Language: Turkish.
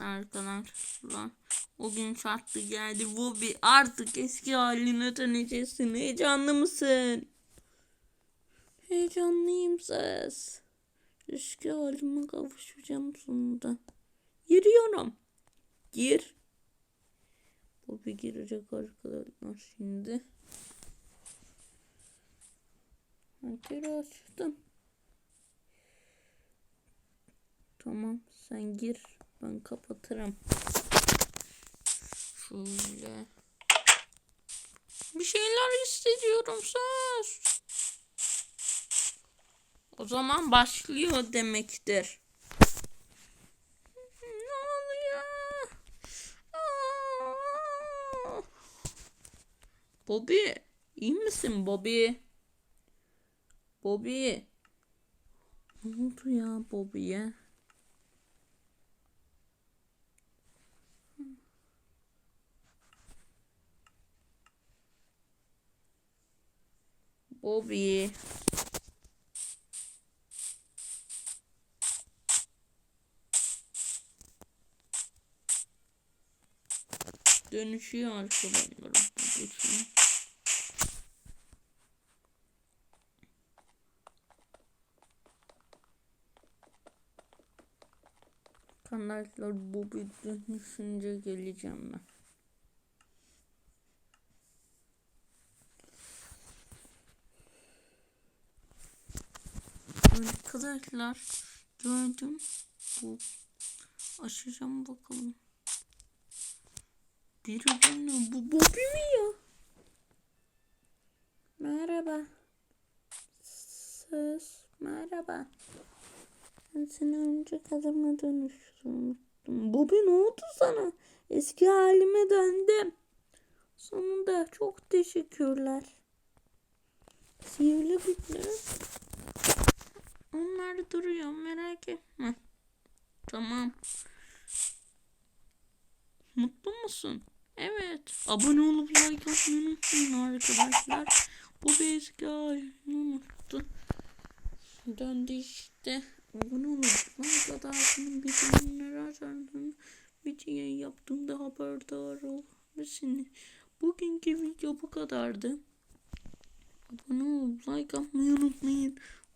arkadaşlar. O gün çattı geldi. Bobby artık eski haline döneceksin. Heyecanlı mısın? Heyecanlıyım ses. Eski halime kavuşacağım sonunda. Giriyorum. Gir. Bobby girecek arkadaşlar şimdi. Hadi açtım. Tamam sen gir. Ben kapatırım. Şöyle. Bir şeyler hissediyorum söz. O zaman başlıyor demektir. Ne oluyor? Aa! Bobby, iyi misin Bobby? Bobby. Ne oldu ya Bobby'ye? Bobby. Dönüşüyor arkadaşlar. Bobby şu an. Arkadaşlar Bobby dönüşünce geleceğim ben. Arkadaşlar gördüm. Bu açacağım bakalım. Diri bu bu Bobby mi ya? Merhaba. Söz merhaba. Ben seni önce kadıma dönüştürmüştüm. Bobby ne oldu sana? Eski halime döndüm. Sonunda çok teşekkürler. Sihirli güçlerim onlar duruyor merak etme. Tamam. Mutlu musun? Evet. Abone olup like atmayı unutmayın arkadaşlar. Bu eski halini unuttu. Döndü işte. Abone olup like atarsın. Bildirimleri açarsın. Video yaptığımda haberdar olabilirsiniz. Bugünkü video bu kadardı. Abone olup like atmayı unutmayın.